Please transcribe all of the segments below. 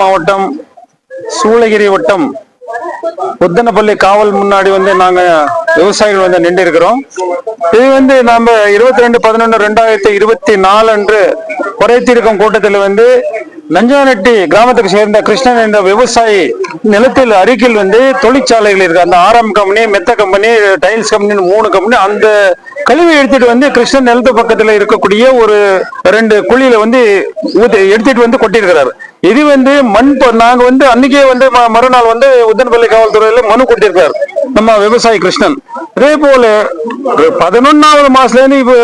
மாவட்டம் சூளகிரி வட்டம் புத்தனப்பள்ளி காவல் முன்னாடி வந்து நாங்க விவசாயிகள் வந்து நின்று இருக்கிறோம் இது வந்து நாம இருபத்தி ரெண்டு பதினொன்று ரெண்டாயிரத்தி இருபத்தி நாலு அன்று குறைத்திருக்கும் கூட்டத்தில் வந்து நஞ்சானட்டி கிராமத்துக்கு சேர்ந்த கிருஷ்ணன் என்ற விவசாயி நிலத்தில் அருகில் வந்து தொழிற்சாலைகள் இருக்கு. அந்த ஆரம் கம்பெனி மெத்த கம்பெனி டைல்ஸ் கம்பெனி மூணு கம்பெனி அந்த கழிவு எடுத்துட்டு வந்து கிருஷ்ணன் நிலத்து பக்கத்துல இருக்கக்கூடிய ஒரு ரெண்டு குழியில வந்து எடுத்துட்டு வந்து கொட்டியிருக்கிறாரு. இது வந்து மண் நாங்க வந்து அன்னைக்கே வந்து ம- மறுநாள் வந்து உத்தன்பள்ளி காவல்துறையில மனு கொடுத்திருக்காரு. நம்ம விவசாயி கிருஷ்ணன். அதே போல பதினொன்னாவது மாசத்துல இருந்து இப்போ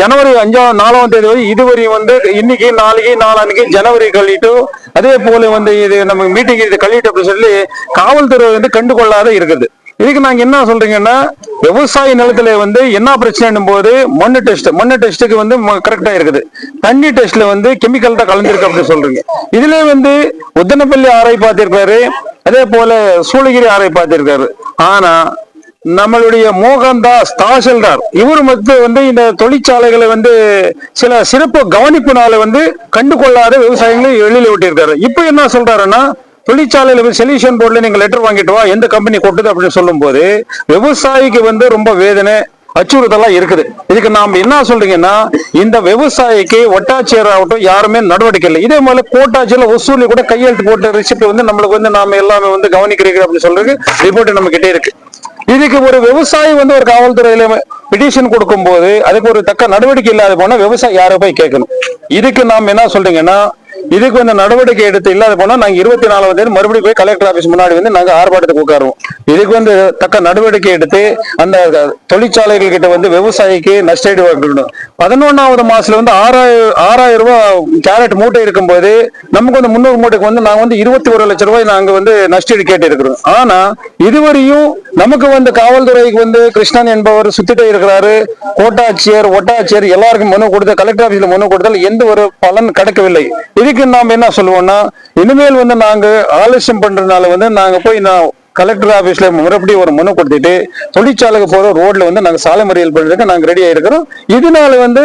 ஜனவரி அஞ்சாம் நாலாம் தேதி வரை இதுவரையும் வந்து இன்னைக்கு நாளைக்கு நாளான்னைக்கு ஜனவரி கழிட்டு அதே போல வந்து இது நம்ம மீட்டிங் இது கழிட்டு அப்படின்னு சொல்லி காவல்துறை வந்து கண்டுகொள்ளாத இருக்குது. இதுக்கு நாங்க என்ன சொல்றீங்கன்னா விவசாய நிலத்துல வந்து என்ன பிரச்சனை போது மண்ணு டெஸ்ட் மண்ணு டெஸ்ட்டுக்கு வந்து கரெக்டா இருக்குது. தண்ணி டெஸ்ட்ல வந்து கெமிக்கல் தான் கலந்துருக்கு அப்படின்னு சொல்றீங்க. இதுல வந்து உத்தனப்பள்ளி ஆரை பார்த்திருக்காரு அதே போல சூளகிரி ஆராய் பார்த்திருக்காரு. ஆனா நம்மளுடைய மோகன்தாஸ் தாசில்தார் இவர் மட்டும் வந்து இந்த தொழிற்சாலைகளை வந்து சில சிறப்பு கவனிப்புனால வந்து கண்டுகொள்ளாத விவசாயிகளை வெளியில விட்டிருக்காரு. இப்போ என்ன சொல்றாருன்னா தொழிற்சாலையில சொல்யூஷன் போர்டில் நீங்கள் லெட்டர் வாங்கிட்டு வா எந்த கம்பெனி கொட்டுது அப்படின்னு சொல்லும்போது விவசாயிக்கு வந்து ரொம்ப வேதனை அச்சுறுத்தலாம் இருக்குது. இதுக்கு நாம் என்ன சொல்றீங்கன்னா இந்த விவசாயிக்கு ஒட்டாட்சியர் ஆகட்டும் யாருமே நடவடிக்கை இல்லை. இதே மாதிரி கோட்டாட்சியில் வசூலி கூட கையெழுத்து போட்ட ரிசிப்ட் வந்து நம்மளுக்கு வந்து நாம எல்லாமே வந்து கவனிக்கிறீங்க அப்படின்னு சொல்றது ரிப்போர்ட் நம்ம கிட்டே இருக்கு. இதுக்கு ஒரு விவசாயி வந்து ஒரு காவல்துறையில பிடிஷன் கொடுக்கும்போது அதுக்கு ஒரு தக்க நடவடிக்கை இல்லாத போனா விவசாயி யாரை போய் கேட்கணும்? இதுக்கு நாம் என்ன சொல்றீங்கன்னா இதுக்கு வந்து நடவடிக்கை எடுத்து இல்லாத போனா நாங்க இருபத்தி நாலாவது தேதி மறுபடியும் போய் கலெக்டர் ஆபீஸ் முன்னாடி வந்து நாங்க ஆர்ப்பாட்டத்துக்கு உட்காருவோம் இதுக்கு வந்து தக்க நடவடிக்கை எடுத்து அந்த தொழிற்சாலைகள் கிட்ட வந்து விவசாயிக்கு நஷ்டஈடு வாங்கணும் பதினொன்னாவது மாசத்துல வந்து ஆறாயிரம் ஆறாயிரம் ரூபாய் கேரட் மூட்டை இருக்கும்போது நமக்கு வந்து முன்னூறு மூட்டைக்கு வந்து நாங்க வந்து இருபத்தி ஒரு லட்சம் ரூபாய் நாங்க வந்து நஷ்டீடு கேட்டு இருக்கிறோம் ஆனா இதுவரையும் நமக்கு வந்து காவல்துறைக்கு வந்து கிருஷ்ணன் என்பவர் சுத்திட்டே இருக்கிறாரு. கோட்டாட்சியர் ஒட்டாட்சியர் எல்லாருக்கும் மனு கொடுத்து கலெக்டர் ஆபீஸ்ல மனு கொடுத்தால் எந்த ஒரு பலன் கிடைக்கவில்லை. இதுக்கு நாம் என்ன சொல்லுவோம்னா இனிமேல் வந்து நாங்க ஆலோசனை பண்றதுனால வந்து நாங்க போய் நான் கலெக்டர் ஆபீஸ்ல மறுபடியும் ஒரு மனு கொடுத்துட்டு தொழிற்சாலைக்கு போற ரோட்ல வந்து நாங்க சாலை மறியல் பண்றதுக்கு நாங்க ரெடி ஆயிருக்கிறோம். இதனால வந்து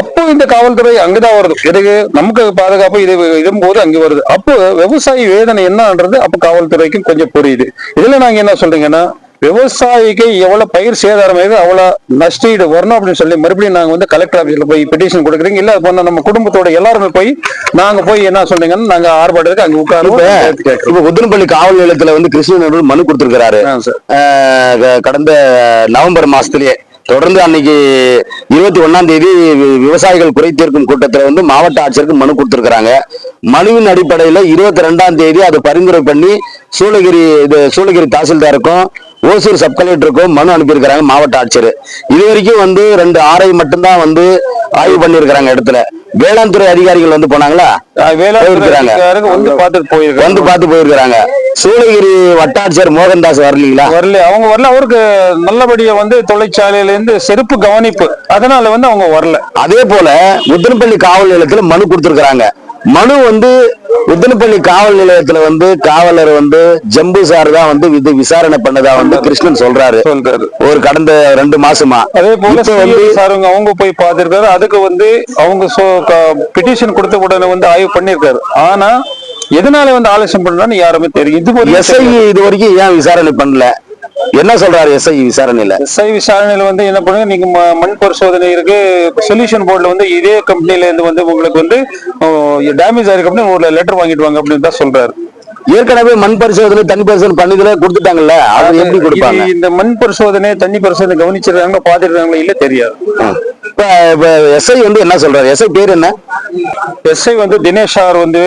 அப்போ இந்த காவல்துறை அங்கதான் வருது. எதுக்கு? நமக்கு பாதுகாப்பு இது இதும்போது அங்க வருது. அப்போ விவசாயி வேதனை என்னன்றது அப்போ காவல்துறைக்கும் கொஞ்சம் புரியுது. இதுல நாங்க என்ன சொல்றீங்கன்னா விவசாயிக்கு எவ்வளவு பயிர் சேதாரம் ஆகுது அவ்வளவு நஷ்டீடு வரணும் அப்படின்னு சொல்லி மறுபடியும் நாங்க வந்து கலெக்டர் ஆபீஸ்ல போய் பெட்டிஷன் கொடுக்குறீங்க. இல்ல போன நம்ம குடும்பத்தோட எல்லாருமே போய் நாங்க போய் என்ன சொல்றீங்கன்னா நாங்க ஆர்ப்பாட்டத்துக்கு அங்க கேட்கிறோம். இப்ப உத்தனப்பள்ளி காவல் நிலையத்துல வந்து கிருஷ்ணன் மனு கொடுத்திருக்கிறாரு. கடந்த நவம்பர் மாசத்திலேயே. தொடர்ந்து அன்னைக்கு இருபத்தி ஒண்ணாம் தேதி விவசாயிகள் குறை தீர்க்கும் கூட்டத்துல வந்து மாவட்ட ஆட்சியருக்கு மனு கொடுத்திருக்கிறாங்க. மனுவின் அடிப்படையில இருபத்தி ரெண்டாம் தேதி அதை பரிந்துரை பண்ணி சூளகிரி இது சூளகிரி தாசில்தாருக்கும் ஓசூர் சப் கலெக்டருக்கும் மனு அனுப்பியிருக்கிறாங்க மாவட்ட ஆட்சியர். இது வரைக்கும் வந்து ரெண்டு ஆரை மட்டும்தான் வந்து ஆய்வு பண்ணியிருக்கிறாங்க இடத்துல. வேளாண் துறை அதிகாரிகள் வந்து போனாங்களா? வேளாண் வந்து பார்த்துட்டு போயிருக்காங்க வந்து பார்த்து போயிருக்கிறாங்க. சூளகிரி வட்டாட்சியர் மோகன்தாஸ் வரலீங்களா? வரல அவங்க வரல. அவருக்கு நல்லபடியா வந்து தொழிற்சாலையில இருந்து செருப்பு கவனிப்பு. அதனால வந்து அவங்க வரல. அதே போல உத்தனப்பள்ளி காவல் நிலையத்துல மனு கொடுத்திருக்கிறாங்க. மனு வந்து உத்தனப்பள்ளி காவல் நிலையத்துல வந்து காவலர் வந்து ஜம்பு சார் தான் வந்து இது விசாரணை பண்ணதா வந்து கிருஷ்ணன் சொல்றாரு. ஒரு கடந்த ரெண்டு மாசமா. அதே போல சாருங்க அவங்க போய் பார்த்திருக்காரு. அதுக்கு வந்து அவங்க பிட்டிஷன் கொடுத்த உடனே வந்து ஆய்வு பண்ணிருக்காரு ஆனா எதனால வந்து ஆலோசனை பண்றான்னு யாருமே தெரியும். இது ஒரு எஸ்ஐ இது வரைக்கும் ஏன் விசாரணை பண்ணல? என்ன சொல்றாரு எஸ்ஐ விசாரணையில? எஸ்ஐ விசாரணையில வந்து என்ன பண்ணுங்க நீங்க மண் பரிசோதனை இருக்கு சொல்யூஷன் போர்டுல வந்து இதே கம்பெனில இருந்து வந்து உங்களுக்கு வந்து டேமேஜ் ஆயிருக்கு ஒரு லெட்டர் வாங்கிட்டு வாங்க அப்படின்னு தான் சொல்றாரு. ஏற்கனவே மண் பரிசோதனை தனி பரிசோதனை பண்ணதுல கொடுத்துட்டாங்கல்ல? அது எப்படி கொடுப்பாங்க? இந்த மண் பரிசோதனை தண்ணி பரிசோதனை கவனிச்சிருக்காங்க பாத்துருக்காங்களா இல்ல தெரியாது. இப்ப எஸ்ஐ வந்து என்ன சொல்றாரு? எஸ்ஐ பேர் என்ன? எஸ்ஐ வந்து தினேஷ் சார் வந்து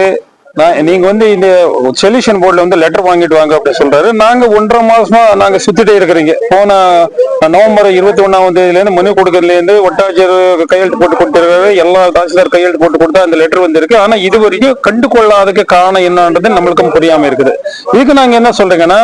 நான் நீங்க வந்து இந்த சொல்யூஷன் போர்டுல வந்து லெட்டர் வாங்கிட்டு வாங்க அப்படின்னு சொல்றாரு. நாங்க ஒன்றரை மாசமா நாங்க சுத்திட்டே இருக்கிறீங்க. போன நவம்பர் இருபத்தி ஒண்ணாம் தேதியிலேருந்து மனு கொடுக்கறதுலேருந்து ஒட்டாட்சியர் கையெழுத்து போட்டு கொடுத்திருக்காரு. எல்லா தாசில்தார் கையெழுத்து போட்டு கொடுத்தா அந்த லெட்டர் வந்திருக்கு. ஆனா இது வரைக்கும் கண்டு கொள்ளாததுக்கு காரணம் என்னன்றது நம்மளுக்கும் புரியாம இருக்குது. இதுக்கு நாங்க என்ன சொல்றீங்கன்னா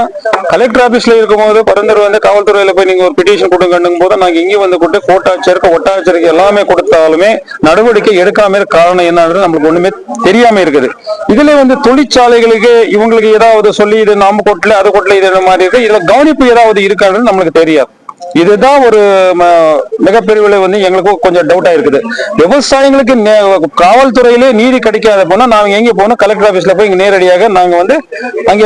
கலெக்டர் ஆபீஸ்ல இருக்கும்போது பரந்தர் வந்து காவல்துறையில போய் நீங்க ஒரு பிட்டிஷன் கொடுங்கன்னும் போது நாங்க இங்கே வந்து கொடுத்து கோட்டாட்சியருக்கு ஒட்டாட்சியருக்கு எல்லாமே கொடுத்தாலுமே நடவடிக்கை எடுக்காம காரணம் என்னன்றது நம்மளுக்கு ஒண்ணுமே தெரியாம இருக்குது. இது இதுல வந்து தொழிற்சாலைகளுக்கு இவங்களுக்கு ஏதாவது சொல்லி இது நாம கொட்டல அது கொட்டல இது மாதிரி இருக்கு. இதுல கவனிப்பு ஏதாவது இருக்கான்னு நம்மளுக்கு தெரியாது. இதுதான் ஒரு மிகப்பெரிய வந்து எங்களுக்கும் கொஞ்சம் டவுட்டா இருக்குது விவசாயிகளுக்கு காவல்துறையிலே நீதி கிடைக்காத போனா நாங்க எங்க போனோம் கலெக்டர் ஆபீஸ்ல போய் நேரடியாக நாங்க வந்து அங்க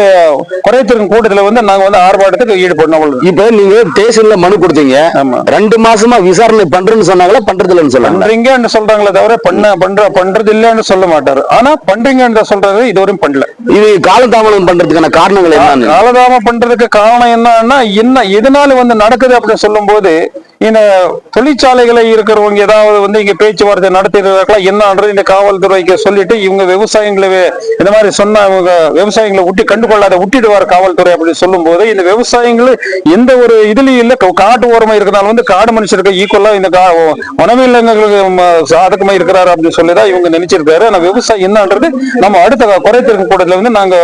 குறைத்திருக்கும் கூட்டத்துல வந்து நாங்க வந்து ஆர்ப்பாட்டத்துக்கு ஈடுபடணும். இப்ப நீங்க ஸ்டேஷன்ல மனு கொடுத்தீங்க. ஆமா. ரெண்டு மாசமா விசாரணை பண்றேன்னு சொன்னாங்களா பண்றது இல்லைன்னு சொன்னாங்க பண்றீங்கன்னு சொல்றாங்களே தவிர பண்ண பண்ற பண்றது இல்லைன்னு சொல்ல மாட்டாரு. ஆனா பண்றீங்கன்னு சொல்றது இதுவரையும் பண்ணல. இது காலதாமதம் பண்றதுக்கான காரணங்கள் என்னன்னு? காலதாமம் பண்றதுக்கு காரணம் என்னன்னா என்ன எதனால வந்து நடக்குது அப்படின்னு சொல்லும்போது இந்த தொழிற்சாலைகளை இருக்கிறவங்க ஏதாவது வந்து இங்க பேச்சுவார்த்தை நடத்திருக்கலாம் என்னன்றது இந்த காவல்துறைக்கு சொல்லிட்டு இவங்க விவசாயிகளை இந்த மாதிரி சொன்னால் இவங்க விவசாயிகளை விட்டு கண்டுகொள்ளாத விட்டுடுவார் காவல்துறை அப்படின்னு சொல்லும்போது இந்த விவசாயிகள் எந்த ஒரு இதுலயும் இல்ல. காட்டு ஓரமா இருக்கிறனால வந்து காடு மனுஷருக்கு ஈக்குவலா இந்த கா- வனவிலங்குகளுக்கு ம- சாதகமா இருக்கிறாரு அப்படின்னு சொல்லிதான் இவங்க நினைச்சிருக்காரு. ஆனா விவசாயம் என்னன்றது நம்ம அடுத்த குறைத்திருக்க கூட்டத்துல வந்து நாங்க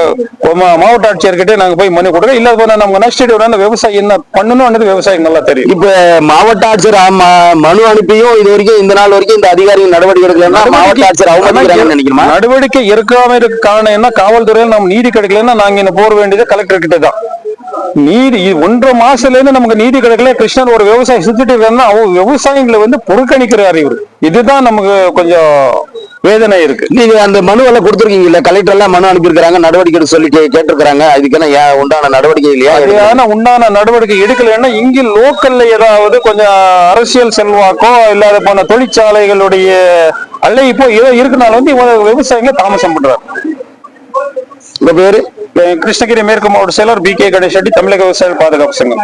மாவட்ட ஆட்சியர்கிட்டே நாங்க போய் மனு கொடுக்க இல்லாத போனால் நம்ம நெக்ஸ்ட் விவசாயம் என்ன பண்ணணும்ன்றது விவசாயம் நல்லா தெரியும். இப்ப மாவட்ட ஆட்சியர் மனு அனுப்பியும் இது வரைக்கும் இந்த நாள் வரைக்கும் இந்த அதிகாரிகள் நடவடிக்கை எடுக்கலன்னா மாவட்ட ஆட்சியர் அவமதிக்கிறாங்கன்னு நினைக்கணுமா நடவடிக்கை எடுக்காம இருக்க காரணம் என்ன? காவல்துறையில் நம்ம நீதி கிடைக்கலன்னா நாங்க என்ன போற வேண்டியது கலெக்டர் கிட்ட தான் நீதி ஒன்றரை மாசத்துல இருந்து நமக்கு நீதி கிடைக்கல. கிருஷ்ணன் ஒரு விவசாயி சுத்திட்டு இருக்காருன்னா அவங்க விவசாயிகளை வந்து புறக்கணிக்கிறாரு இவரு. இதுதான் நமக்கு கொஞ்சம் வேதனை இருக்கு. நீங்க அந்த மனு எல்லாம் கொடுத்துருக்கீங்கல்ல? கலெக்டர் எல்லாம் மனு அனுப்பியிருக்காங்க நடவடிக்கை சொல்லி கேட்டிருக்காங்க அதுக்கான ஏன் உண்டான நடவடிக்கை இல்லையா? சரியான உண்டான நடவடிக்கை எடுக்கலைன்னா இங்க லோக்கல்ல ஏதாவது கொஞ்சம் அரசியல் செல்வாக்கோ இல்லாத போன தொழிற்சாலைகளுடைய அழைப்போ ஏதோ இருக்கனால வந்து இவங்க விவசாயிங்க தாமசம் பண்றாங்க. உங்க பேரு? கிருஷ்ணகிரி மேற்கு மாவட்ட செயலர் பி கே கணேஷ் ரெட்டி தமிழக விவசாயிகள் பாதுகாப்பு சங்கம்.